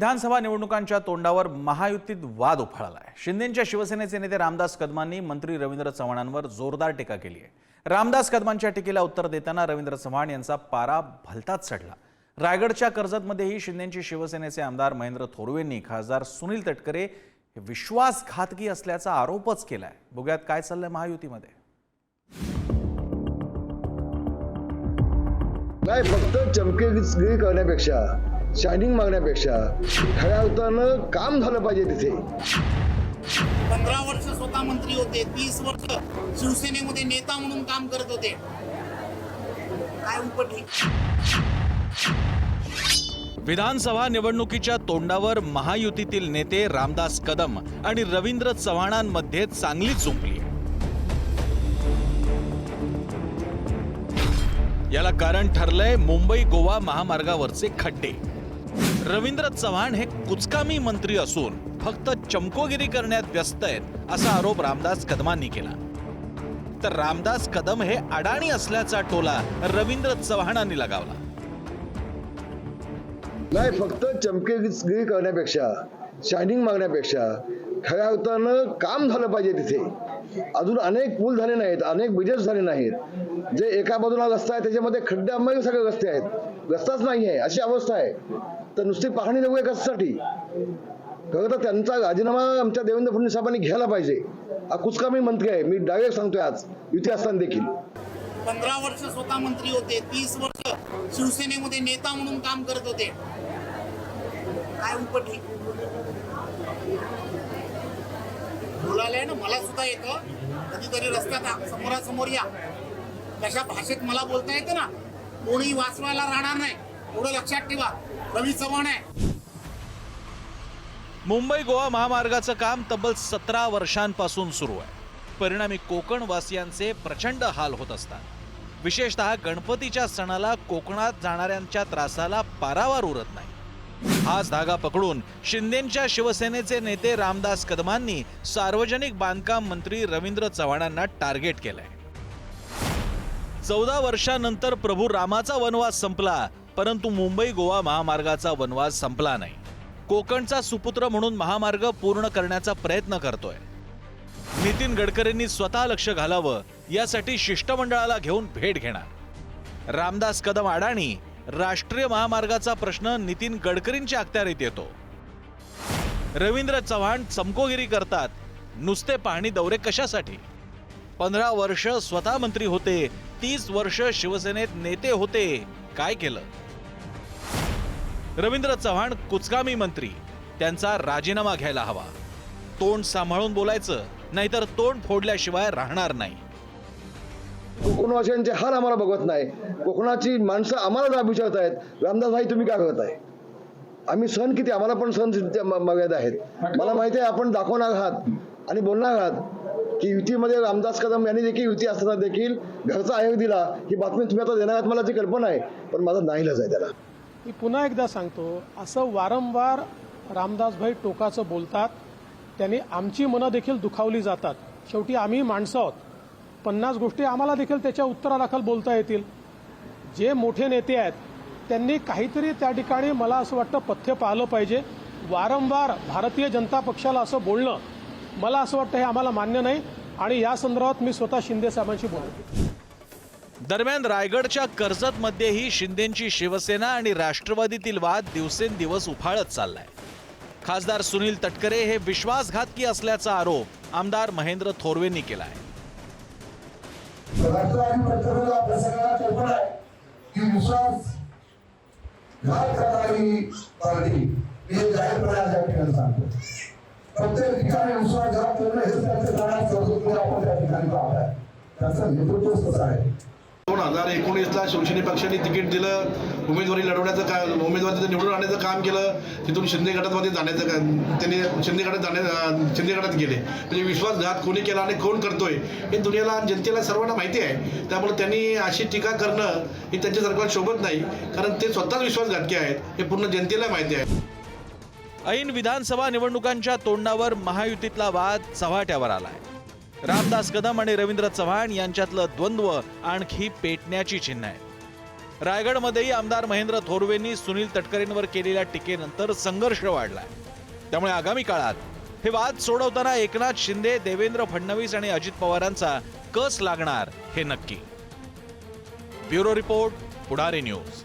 विधानसभा निवडणुकांच्या तोंडावर महायुतीत वाद उफाळलाय. शिंदेच्या शिवसेनेचे नेते रामदास कदमांनी मंत्री रवींद्र चव्हाणांवर जोरदार टीका केली आहे. रामदास कदमांच्या टीकेला उत्तर देताना रवींद्र चव्हाण यांचा पारा भलताच चढला. रायगडच्या कर्जतमध्येही शिंदेची शिवसेनेचे आमदार महेंद्र थोरवेंनी खासदार सुनील तटकरे विश्वासघातकी असल्याचा आरोपच केलाय. बघूयात काय चाललंय महायुतीमध्ये. नाही फक्त चमकेगिरी करण्यापेक्षा शायनिंग मागण्यापेक्षा खऱ्या अर्थानं काम झालं पाहिजे तिथे. पंधरा वर्ष स्वतः मंत्री होते तीस वर्ष शिवसेनेमध्ये नेता म्हणून काम करत होते. काय उपटली विधानसभा निवडणुकीच्या तोंडावर महायुतीतील नेते रामदास कदम आणि रवींद्र चव्हाणांमध्ये चांगलीच जुंपली याला कारण ठरलंय मुंबई गोवा महामार्गावरचे खड्डे. रवींद्र चव्हाण हे कुचकामी मंत्री असून फक्त चमकोगिरी करण्यात व्यस्त आहेत असा आरोप रामदास कदमांनी केला. तर रामदास कदम हे अडाणी असल्याचा टोला रवींद्र चव्हाणांनी लगावला. नाही फक्त चमकेगिरी करण्यापेक्षा शायनिंग मागण्यापेक्षा खऱ्या अर्थानं काम झालं पाहिजे तिथे. अजून अनेक पूल झाले नाहीत अनेक ब्रिजेस झाले नाहीत. जे एका बाजूला रस्ता आहे त्याच्यामध्ये खड्डे सगळे रस्ते आहेत. रस्ताच नाही आहे अशी अवस्था आहे. तर नुसती पाहणी जगू कशासाठी खरं तर त्यांचा राजीनामा आमच्या देवेंद्र फडणवीस साहेबांनी घ्यायला पाहिजे. हा कुचकामी मंत्री आहे. मी डायरेक्ट सांगतोय आज. युती असताना देखील. पंधरा वर्ष स्वतः मंत्री होते. तीस वर्ष शिवसेनेमध्ये नेता म्हणून काम करत होते. काय उपटली बोलायला ना मला सुद्धा येतं. कधीतरी रस्त्यात समोरासमोर या. कशा भाषेत मला बोलता येतं ना? कोणी वाचवायला राहणार नाही. एवढं लक्षात ठेवा. रवी चव्हाण आहे. मुंबई गोवा महामार्गाचं काम तब्बल सतरा वर्षांपासून सुरू आहे. परिणामी कोकण वासियांचे प्रचंड हाल होत असतात. विशेषतः गणपतीच्या सणाला कोकणात जाणाऱ्यांच्या त्रासाला पारावार उरत नाही. हाच धागा पकडून शिंदेच्या शिवसेनेचे नेते रामदास कदमांनी सार्वजनिक बांधकाम मंत्री रवींद्र चव्हाणांना टार्गेट केलंय. चौदा वर्षानंतर प्रभू रामाचा वनवास संपला परंतु मुंबई गोवा महामार्गाचा वनवास संपला नाही. कोकणचा सुपुत्र म्हणून महामार्ग पूर्ण करण्याचा प्रयत्न करतोय. नितीन गडकरींनी स्वतः लक्ष घालावं यासाठी शिष्टमंडळाला घेऊन भेट घेणार. रामदास कदम अडाणी राष्ट्रीय महामार्गाचा प्रश्न नितीन गडकरींच्या अखत्यारीत येतो. रवींद्र चव्हाण चमकोगिरी करतात नुसते पाहणी दौरे कशासाठी? पंधरा वर्ष स्वतः मंत्री होते तीस वर्ष शिवसेनेत नेते होते काय केलं? रवींद्र चव्हाण कुचकामी मंत्री. त्यांचा राजीनामा घ्यायला हवा. तोंड सांभाळून बोलायचं नाहीतर तोंड फोडल्याशिवाय राहणार नाही. कोकणवासियांचे हाल आम्हाला बघत नाही. कोकणाची माणसं आम्हाला जाब विचारतायत रामदास भाई तुम्ही काय करताय? आम्ही सण किती आम्हाला पण सण मर्यादा आहेत. मला माहिती आहे आपण दाखवणार आहात आणि बोलणार आहात की युतीमध्ये रामदास कदम यांनी देखील युती असताना देखील घरचा आयोग दिला. ही बातमी तुम्ही आता देणार आहात मला ती कल्पना आहे पण माझा नाईलाज आहे त्याला. मी पुन्हा एकदा सांगतो असं वारंवार रामदासभाई टोकाचं बोलतात त्यांनी आमची मनं देखील दुखावली जातात. शेवटी आम्ही माणसं आहोत. पन्नास गोष्टी आम्हाला देखील त्याच्या उत्तरादाखल बोलता येतील. जे मोठे नेते आहेत त्यांनी काहीतरी त्या ठिकाणी मला असं वाटतं पथ्य पाहिलं पाहिजे. वारंवार भारतीय जनता पक्षाला असं बोलणं मला असं वाटतं हे आम्हाला मान्य नाही. आणि या संदर्भात मी स्वतः शिंदे साहेबांशी बोलतो. दरम्यान रायगडच्या कर्जतमध्येही शिंदेंची शिवसेना आणि राष्ट्रवादीतील वाद दिवसेंदिवस उफाळत चाललाय. खासदार सुनील तटकरे हे विश्वासघातकी असल्याचा आरोप आमदार महेंद्र थोरवेंनी केला आहे विश्वासघात करणं हे आपण त्या ठिकाणी पाहत आहे त्याचं नेतृत्वच कसं आहे. हजार एकोणीसला शिवसेने पक्षाने तिकीट दिलं उमेदवारी लढवण्याचं का उमेदवार तिथं निवडून आणण्याचं काम केलं तिथून शिंदे गटामध्ये जाण्याचं का त्यांनी शिंदे गटात जाण्या शिंदे गटात गेले. म्हणजे विश्वासघात कोणी केला आणि कोण करतोय हे दुनियाला जनतेला सर्वांना माहिती आहे. त्यामुळे त्यांनी अशी टीका करणं ही त्यांच्या सरकार शोभत नाही कारण ते स्वतःच विश्वासघातकी आहेत हे पूर्ण जनतेला माहिती आहे. ऐन विधानसभा निवडणुकांच्या तोंडावर महायुतीतला वाद चव्हाट्यावर आहे रामदास कदम आणि रवींद्र चव्हाण यांच्यातलं द्वंद्व आणखी पेटण्याची चिन्ह आहे. रायगडमध्येही आमदार महेंद्र थोरवेंनी सुनील तटकरेंवर केलेल्या टीकेनंतर संघर्ष वाढलाय. त्यामुळे आगामी काळात हे वाद सोडवताना एकनाथ शिंदे देवेंद्र फडणवीस आणि अजित पवारांचा कस लागणार हे नक्की. Bureau report Pudhari news.